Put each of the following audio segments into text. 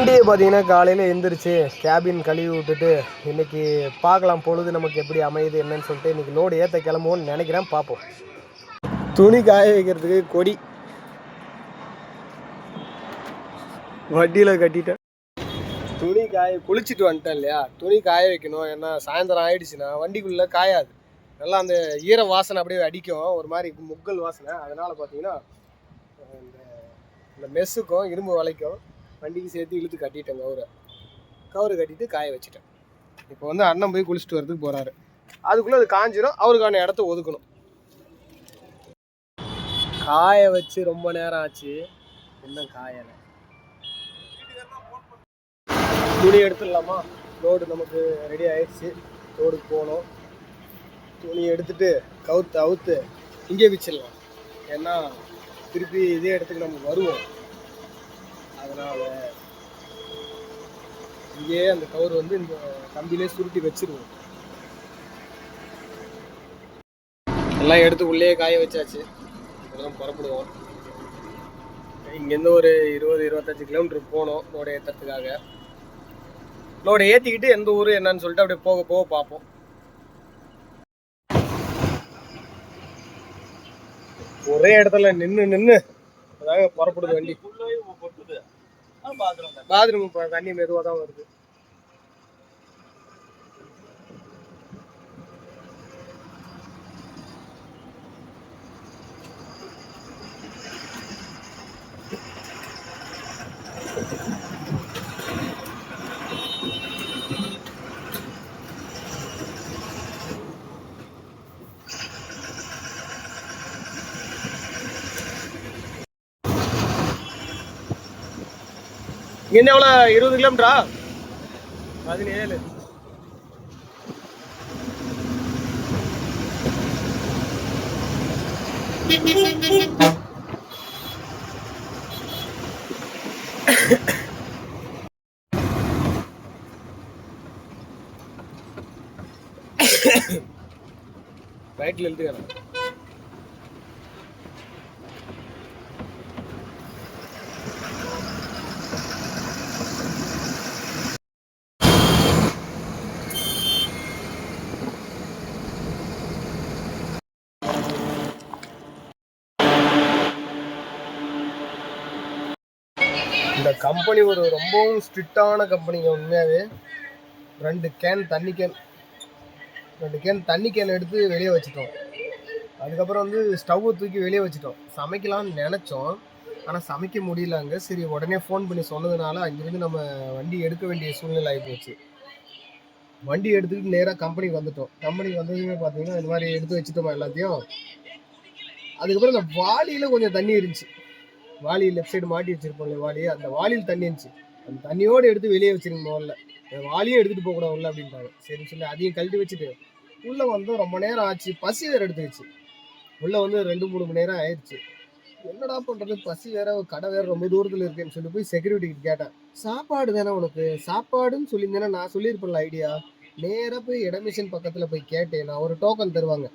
வண்டியை பார்த்தீங்கன்னா காலையில் எழுந்திரிச்சு கேபின் கழுவி விட்டுட்டு இன்னைக்கு பார்க்கலாம். பொழுது நமக்கு எப்படி அமையுது என்னன்னு சொல்லிட்டு இன்றைக்கி லோடு ஏற்ற கிளம்புவோம்னு நினைக்கிறேன். பார்ப்போம். துணி காய வைக்கிறதுக்கு கொடி. வண்டியில் கட்டிட்டேன். துணி காய குளிச்சுட்டு வந்துட்டேன் இல்லையா? துணி காய வைக்கணும். ஏன்னா சாயந்தரம் ஆயிடுச்சுன்னா வண்டிக்குள்ளே காயாது. நல்லா அந்த ஈர வாசனை அப்படியே அடிக்கும். ஒரு மாதிரி முக்கல் வாசனை. அதனால் பார்த்தீங்கன்னா இந்த இந்த மெஸ்ஸுக்கும் இரும்பு வலைக்கும் வண்டிக்கு சேர்த்து இழுத்து கட்டிட்டேன் கவுரை. கவுரு கட்டிட்டு காய வச்சுட்டேன். இப்போ வந்து அண்ணன் போய் குளிச்சுட்டு வரதுக்கு போகிறாரு அதுக்குள்ளே அது காஞ்சிடும் அவருக்கான இடத்த ஒதுக்கணும். காய வச்சு ரொம்ப நேரம் ஆச்சு. இன்னும் காயலை. துணி எடுத்துடலாமா? லோடு நமக்கு ரெடி ஆயிடுச்சு. லோடுக்கு போகணும். துணி எடுத்துட்டு கவுத்து அவுத்து இங்கே வச்சிடலாம். ஏன்னா திருப்பி இதே இடத்துக்கு நம்ம வருவோம். அதனால் இங்கேயே அந்த கவர் வந்து இந்த கம்பிலே சுருட்டி வச்சிருவோம். எல்லாம் எடுத்து உள்ளே காய வச்சாச்சு. இப்பதான் புறப்படுவோம். இங்கேருந்து ஒரு இருபது இருபத்தஞ்சு கிலோமீட்டர் போனோம் லோடு ஏற்றுறதுக்காக லோடு ஏற்றிக்கிட்டு எந்த ஊர் என்னன்னு சொல்லிட்டு அப்படியே போக போக பார்ப்போம். ஒரே இடத்துல நின்று நின்று அதாவது புறப்படுது வண்டி. பாத்ரூம் பாத்ரூம் தண்ணி மெதுவாக தான் வருது. இங்கே எவ்வளோ இருபது கிலோமீட்டரா? பதினேழு. ரைட்டில் எழுதுக்கிறேன் இந்த கம்பெனி ஒரு ரொம்பவும் ஸ்ட்ரிக்டான கம்பெனிங்க உண்மையாகவே ரெண்டு கேன் தண்ணி கேன் ரெண்டு கேன் தண்ணி கேன் எடுத்து வெளியே வச்சுட்டோம். அதுக்கப்புறம் வந்து ஸ்டவ்வை தூக்கி வெளியே வச்சுட்டோம். சமைக்கலாம்னு நினச்சோம். ஆனால் சமைக்க முடியலங்க சரி உடனே ஃபோன் பண்ணி சொன்னதுனால அங்கேருந்து நம்ம வண்டி எடுக்க வேண்டிய சூழ்நிலை ஆகி போச்சு. வண்டி எடுத்துக்கிட்டு நேராக கம்பெனிக்கு வந்துட்டோம். கம்பெனிக்கு வந்ததுமே பார்த்தீங்கன்னா இந்த மாதிரி எடுத்து வச்சுட்டோமா எல்லாத்தையும். அதுக்கப்புறம் இந்த வாளியில் கொஞ்சம் தண்ணி இருந்துச்சு. வாளி லெஃப்ட் சைடு மாட்டி வச்சிருப்போம்ல வாளி அந்த வாளியில் தண்ணி இருந்துச்சு. அந்த தண்ணியோடு எடுத்து வெளியே வச்சிருக்கோம் முதல்ல. வாலியும் எடுத்துகிட்டு போகக்கூடாது உள்ள அப்படின்ட்டாங்க. சரின்னு சொல்லி அதையும் கழட்டி வச்சுட்டு உள்ளே வந்தோம் ரொம்ப நேரம் ஆச்சு. பசி வேறு எடுத்துக்கிச்சு. உள்ளே வந்து ரெண்டு மூணு மணி நேரம் ஆயிடுச்சு என்னடா பண்ணுறது பசி வேற கடை வேற ரொம்ப தூரத்தில் இருக்குன்னு சொல்லி போய் செக்யூரிட்டி கேட்டேன். சாப்பாடு தானே உனக்கு? சாப்பாடுன்னு சொல்லியிருந்தேன்னா நான் சொல்லியிருப்பேன்ல ஐடியா நேராக போய் இடமிஷன் பக்கத்தில் போய் கேட்டேன். நான் ஒரு டோக்கன் தருவாங்க.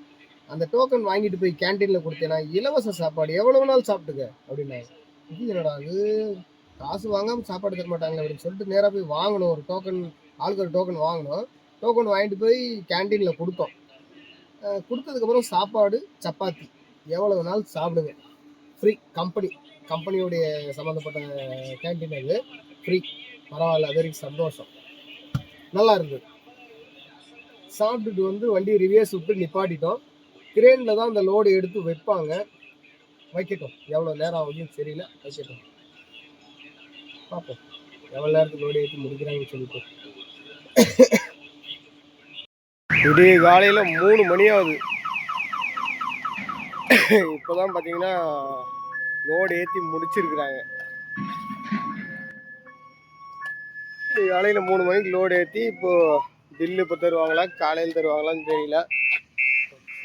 அந்த டோக்கன் வாங்கிட்டு போய் கேன்டீன்ல கொடுத்தேன்னா இலவச சாப்பாடு எவ்வளவு நாள் சாப்பிட்டுக்க? அப்படின்னாங்க இது என்னடா அது காசு வாங்காம சாப்பாடு தர மாட்டாங்க அப்படின்னு சொல்லிட்டு நேராக போய் வாங்கணும். ஒரு டோக்கன் ஆளுக்கு ஒரு டோக்கன் வாங்கணும். டோக்கன் வாங்கிட்டு போய் கேன்டீனில் கொடுத்தோம். கொடுத்ததுக்கப்புறம் சாப்பாடு சப்பாத்தி எவ்வளவு நாள் சாப்பிடுங்க ஃப்ரீ கம்பெனி கம்பெனியோடைய சம்மந்தப்பட்ட கேன்டீன் அது. ஃப்ரீ பரவாயில்ல அது வரைக்கும் சந்தோஷம். நல்லா இருந்தது. சாப்பிட்டுட்டு வந்து வண்டியை ரிவியர்ஸ் விட்டு நிப்பாட்டிட்டோம். கிரேனில் தான் அந்த லோடு எடுத்து வைப்பாங்க. வைக்கட்டும். எவ்வளோ நேரம் ஆகுதுன்னு தெரியல. வைக்கட்டும். பார்ப்போம். எவ்வளோ நேரத்துக்கு லோடு ஏற்றி முடிக்கிறாங்கன்னு சொல்லிட்டு. விடிய காலையில் மூணு மணி ஆகுது. இப்போதான் பார்த்தீங்கன்னா லோடு ஏற்றி முடிச்சிருக்கிறாங்க. காலையில் மூணு மணிக்கு லோடு ஏற்றி இப்போ பில்லு இப்போ தருவாங்களா? காலையில் தருவாங்களான்னு தெரியல.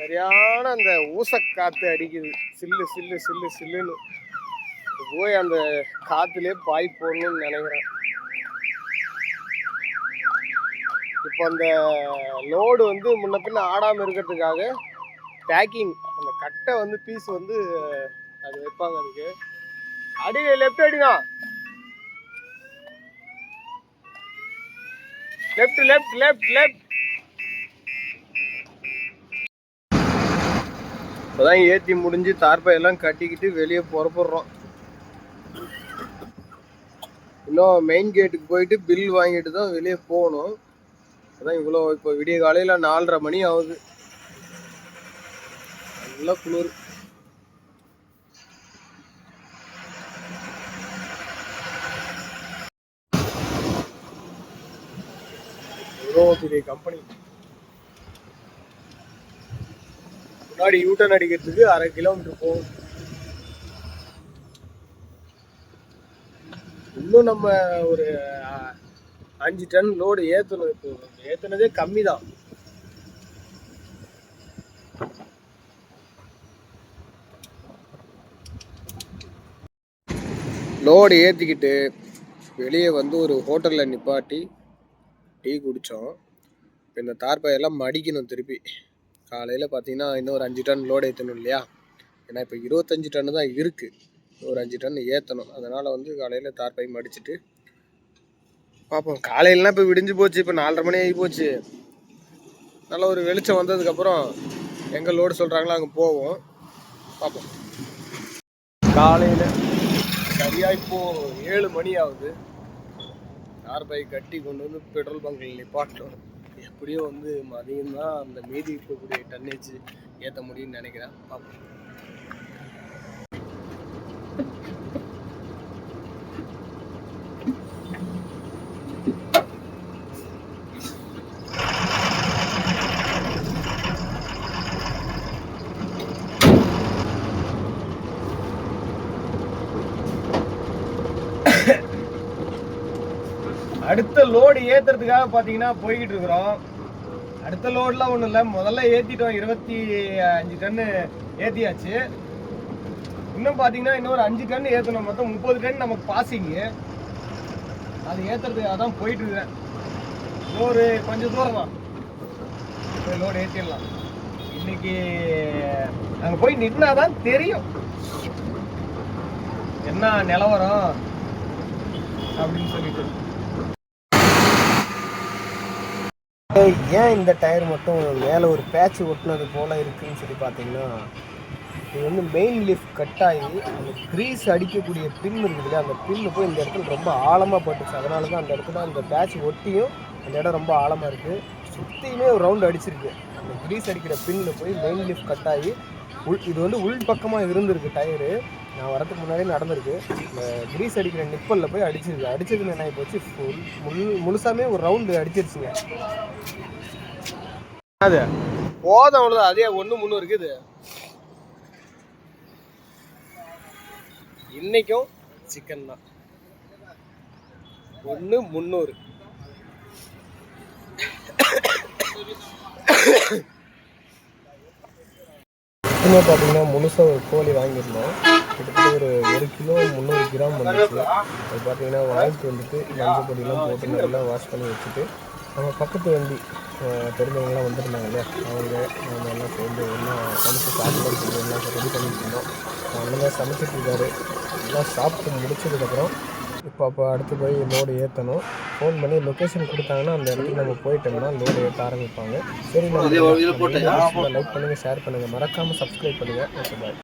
சரியான அந்த ஊசக்காற்று அடிக்குது. சில்லு சில்லு சில்லு சில்லுன்னு. போய் அந்த காற்றுலே பாய் போடணும்னு நினைக்கிறேன். இப்போ அந்த லோடு வந்து முன்ன பின்ன ஆடாமல் இருக்கிறதுக்காக பேக்கிங் அந்த கட்டை வந்து பீஸ் வந்து அது வைப்பாங்க அதுக்கு. அடி லெஃப்ட் அடிங்க. லெஃப்ட் லெஃப்ட் லெஃப்ட் லெஃப்ட் இப்போதான் ஏற்றி முடிஞ்சு தார்பாயெல்லாம் கட்டிக்கிட்டு வெளியே புறப்படுறோம். இன்னும் மெயின் கேட்டுக்கு போயிட்டு பில் வாங்கிட்டு தான் வெளியே போகணும். அதான் இவ்வளோ இப்போ விடிய காலையில் நாலரை மணி ஆகுது. நல்லா குளிர். பெரிய கம்பெனி முன்னாடி யூட்டன் அடிக்கிறதுக்கு அரை கிலோமீட்டர் போகும். இன்னும் நம்ம ஒரு அஞ்சு டன் லோடு ஏற்றணும் இப்போ ஏற்றுனதே கம்மி தான். லோடு ஏற்றிக்கிட்டு வெளியே வந்து ஒரு ஹோட்டலில் நிப்பாட்டி டீ குடித்தோம் இப்போ இந்த தார்பாயெல்லாம் மடிக்கணும் திருப்பி. காலையில் பார்த்தீங்கன்னா இன்னும் ஒரு அஞ்சு டன் லோடு ஏற்றணும் இல்லையா? ஏன்னா இப்போ இருபத்தஞ்சி டன்னு தான் இருக்குது ஒரு அஞ்சு டன் ஏற்றணும் அதனால் வந்து காலையில் தார்பாய் மடிச்சிட்டு பார்ப்போம் காலையிலலாம் இப்போ விடிஞ்சு போச்சு. இப்போ நாலரை மணி ஆகி போச்சு. நல்ல ஒரு வெளிச்சம் வந்ததுக்கப்புறம் எங்கே லோடு சொல்கிறாங்களோ அங்கே போவோம். பார்ப்போம் காலையில் சரியாக இப்போது ஏழு மணி ஆகுது. கார் பைக் கட்டி கொண்டு வந்து பெட்ரோல் பங்கில் நிப்பாட்டணும். எப்படியோ வந்து மதியம் தான் அந்த மீதி இருக்கக்கூடிய டன்னேஜ் ஏற்ற முடியும்னு நினைக்கிறேன். பார்ப்போம். அடுத்த லோடு ஏத்துறதுக்காக பார்த்தீங்கன்னா போய்கிட்டு இருக்கிறோம். அடுத்த லோடுலாம் ஒன்றும் இல்லை. முதல்ல ஏற்றிட்டோம் இருபத்தி அஞ்சு டன்னு ஏற்றியாச்சு இன்னும் பார்த்தீங்கன்னா இன்னொரு அஞ்சு டன் ஏற்றணும் மொத்தம் முப்பது டன் நமக்கு பாசிங்கு அது ஏற்றுறதுக்காக தான் போயிட்டு இருக்கேன். இன்னொரு கொஞ்சம் தூரம். தான் போய் லோடு ஏற்றிடலாம் இன்னைக்கு அங்கே போய் நின்னா தான் தெரியும். என்ன நிலவரம் அப்படின்னு சொல்லிட்டு. ஏன் இந்த டயர் மட்டும் மேலே ஒரு பேட்ச் ஒட்டினது போல் இருக்குன்னு சொல்லி பார்த்தீங்கன்னா இது வந்து மெயின் லிஃப்ட் கட் ஆகி அந்த க்ரீஸ் அடிக்கக்கூடிய பின் இருக்குது இல்லையா அந்த பின்னு போய் இந்த இடத்துல ரொம்ப ஆழமாக பட்டுச்சு. அதனால தான் அந்த இடத்துல அந்த பேட்ச் ஒட்டியும் அந்த இடம் ரொம்ப ஆழமாக இருக்குது சுற்றியுமே ஒரு ரவுண்டு அடிச்சிருக்கு. அந்த க்ரீஸ் அடிக்கிற பின்னில் போய் மெயின் லிஃப்ட் கட் ஆகி உள் இது வந்து உள் பக்கமாக இருந்திருக்கு டயரு. நான் வரதுக்கு முன்னாடியே நடந்திருக்கு. இந்த கிரீஸ் அடிக்கிற நிப்பலில் போய் அடிச்சிருக்கு. அடிச்சதுல என்ன போச்சு? ஃபுல் முழு முழுசாமே ஒரு ரவுண்டு அடிச்சிருச்சுங்க. அது? போதும் அவ்வளோதான் அதே ஒன்று முந்நூறு இருக்குது. இன்னைக்கும் சிக்கன் தான். ஒன்று முந்நூறு. இன்னும் பார்த்தீங்கன்னா முழுசாக ஒரு கோழி வாங்கியிருந்தோம். கிட்டத்தட்ட ஒரு ஒரு கிலோ முந்நூறு கிராம் வந்துச்சு. அது பார்த்தீங்கன்னா வாங்கிட்டு வந்துட்டு மஞ்சள் பொடியெல்லாம் போட்டு நல்லா வாஷ் பண்ணி வச்சுட்டு நம்ம பக்கத்து வண்டி அஹ், தெரிஞ்சவங்கலாம் வந்திருந்தாங்க இல்லையா? அவங்க நம்ம எல்லாம் சேர்ந்து எல்லாம் சமைச்சு சாப்பிடலாம் சொல்லி எல்லாம் ரெடி பண்ணிட்டு இருந்தோம். அவங்க தான் சமைச்சிட்டு இருக்காரு. எல்லாம் சாப்பிட்டு முடிச்சதுக்கப்புறம் இப்போ அப்போ அடுத்து போய் லோடு ஏற்றணும் ஃபோன் பண்ணி லொக்கேஷன் கொடுத்தாங்கன்னா அந்த இடத்துக்கு நம்ம போயிட்டோம்னா லோடு ஏற்ற ஆரம்பிப்பாங்க. சரி லைக் பண்ணுங்கள் ஷேர் பண்ணுங்கள் மறக்காமல் சப்ஸ்கிரைப் பண்ணுங்கள் ஓகே பாய்